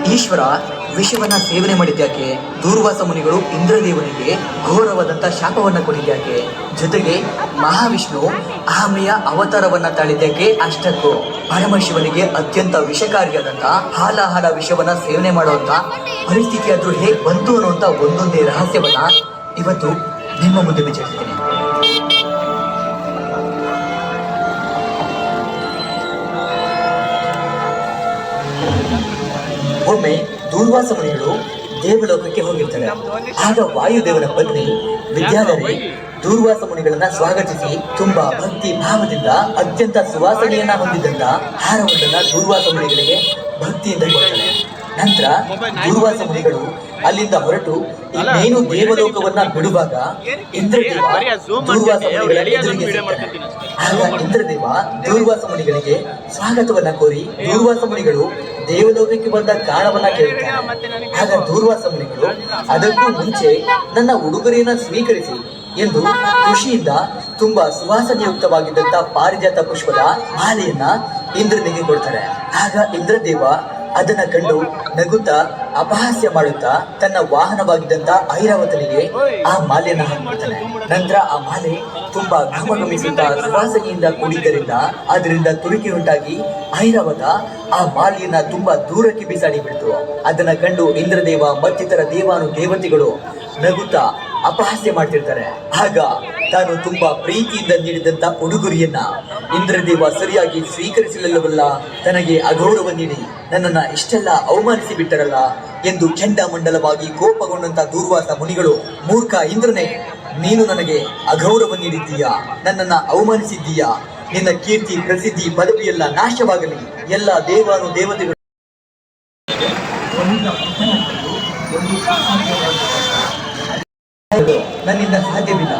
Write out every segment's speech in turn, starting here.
ಮುನೀಶ್ವರ ವಿಷವನ್ನ ಸೇವನೆ ಮಾಡಿದ್ಯಾಕೆ? ದೂರ್ವಾಸ ಮುನಿಗಳು ಇಂದ್ರದೇವನಿಗೆ ಘೋರವಾದಂತ ಶಾಪವನ್ನ ಕೊಟ್ಟಿದ್ಯಾಕೆ? ಜೊತೆಗೆ ಮಹಾವಿಷ್ಣು ಆಮೆಯ ಅವತಾರವನ್ನ ತಾಳಿದ್ಯಾಕೆ? ಅಷ್ಟಕ್ಕೂ ಪರಮಶಿವನಿಗೆ ಅತ್ಯಂತ ವಿಷಕಾರಿಯಾದಂತ ಹಾಲ ವಿಷವನ್ನ ಸೇವನೆ ಮಾಡುವಂತ ಪರಿಸ್ಥಿತಿ ಆದ್ರೂ ಹೇಗೆ ಬಂತು ಅನ್ನುವಂತ ಒಂದೊಂದೇ ರಹಸ್ಯವನ್ನ ಇವತ್ತು ನಿಮ್ಮ ಮುಂದೆ ವಿಚಾರಿಸ್ತೀನಿ. ಒಮ್ಮೆ ದೂರ್ವಾಸ ಮುನಿಗಳು ದೇವಲೋಕಕ್ಕೆ ಹೋಗಿರ್ತಾರೆ ಆಗ ವಾಯುದೇವನ ಪತ್ನಿ ವಿದ್ಯಾಧರಿ ದೂರ್ವಾಸ ಮುನಿಗಳನ್ನ ಸ್ವಾಗತಿಸಿ ತುಂಬಾ ಭಕ್ತಿ ಭಾವದಿಂದ ಅತ್ಯಂತ ಸುವಾಸನೆಯನ್ನ ಹೊಂದಿದ್ದಂತ ಹಾರವೊಂದನ್ನ ದೂರ್ವಾಸ ಮುನಿಗಳಿಗೆ ಭಕ್ತಿಯಿಂದ ಕೊಡ್ತಾರೆ ನಂತರ ದೂರ್ವಾಸ ಮುನಿಗಳು ಅಲ್ಲಿಂದ ಹೊರಟು ಇನ್ನೇನು ದೇವಲೋಕವನ್ನ ಬಿಡುವಾಗ ಇಂದ್ರದೇವ ದೂರ್ವಾಸ. ಆಗ ಇಂದ್ರದೇವ ದೂರ್ವಾಸ ಮುನಿಗಳಿಗೆ ಸ್ವಾಗತವನ್ನ ಕೋರಿ ದೂರ್ವಾಸ ಮುನಿಗಳು ದೇವಲೋಕಕ್ಕೆ ಬಂದ ಕಾರಣವನ್ನ ಕೇಳುತ್ತಾರೆ ಆಗ ದೂರ್ವಾಸ ಮುನಿಗಳು ಅದಕ್ಕೂ ಮುಂಚೆ ನನ್ನ ಉಡುಗೊರೆಯನ್ನ ಸ್ವೀಕರಿಸಿ ಎಂದು ಖುಷಿಯಿಂದ ತುಂಬಾ ಸುವಾಸನೆಯುಕ್ತವಾಗಿದ್ದಂತ ಪಾರಿಜಾತ ಪುಷ್ಪದ ಮಾಲೆಯನ್ನ ಇಂದ್ರನಿಗೆ ಕೊಡ್ತಾರೆ. ಆಗ ಇಂದ್ರದೇವ ಅದನ್ನ ಕಂಡು ನಗುತ್ತಾ ಅಪಹಾಸ್ಯ ಮಾಡುತ್ತಾ ತನ್ನ ವಾಹನವಾಗಿದ್ದಂತ ಐರಾವತನಿಗೆ ಆ ಮಾಲೆಯನ್ನ ಹಾಕ್ಬಿಡ್ತಾನೆ. ನಂತರ ಆ ಮಾಲೆ ತುಂಬಾ ಘಮಘಮಿಸುತ್ತಾ ಸುವಾಸನೆಯಿಂದ ಕೂಡಿದ್ದರಿಂದ ಅದರಿಂದ ತುರುಕಿ ಉಂಟಾಗಿ ಐರಾವತ ಆ ಮಾಲೆಯನ್ನ ತುಂಬಾ ದೂರಕ್ಕೆ ಬಿಸಾಡಿ ಬಿಡ್ತು. ಅದನ್ನ ಕಂಡು ಇಂದ್ರದೇವ ಮತ್ತಿತರ ದೇವಾನು ದೇವತೆಗಳು ನಗುತ್ತಾ ಅಪಹಾಸ್ಯ ಮಾಡ್ತಿರ್ತಾರೆ. ಆಗ ತಾನು ತುಂಬಾ ಪ್ರೀತಿಯಿಂದ ನೀಡಿದಂತ ಉಡುಗೊರೆಯನ್ನ ಇಂದ್ರದೇವ ಸರಿಯಾಗಿ ಸ್ವೀಕರಿಸಲಿಲ್ಲವಲ್ಲ, ತನಗೆ ಅಗೌರವ ನೀಡಿ ನನ್ನನ್ನ ಇಷ್ಟೆಲ್ಲ ಅವಮಾನಿಸಿ ಬಿಟ್ಟರಲ್ಲ ಎಂದು ಕೆಂಡಮಂಡಲವಾಗಿ ಕೋಪಗೊಂಡಂತ ದೂರ್ವಾಸ ಮುನಿಗಳು, ಮೂರ್ಖ ಇಂದ್ರನೇ, ನೀನು ನನಗೆ ಅಗೌರವ ನೀಡಿದ್ದೀಯಾ? ನನ್ನನ್ನ ಅವಮಾನಿಸಿದ್ದೀಯಾ? ನಿನ್ನ ಕೀರ್ತಿ, ಪ್ರಸಿದ್ಧಿ, ಪದವಿಯೆಲ್ಲ ನಾಶವಾಗಲಿ. ಎಲ್ಲ ದೇವಾನು ದೇವತೆಗಳು ನನ್ನಿಂದ ಸಾಧ್ಯವಿಲ್ಲ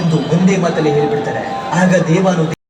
ಎಂದು ಒಂದೇ ಮಾತಲ್ಲಿ ಹೇಳಿಬಿಡ್ತಾರೆ. ಆಗ ದೇವಾನು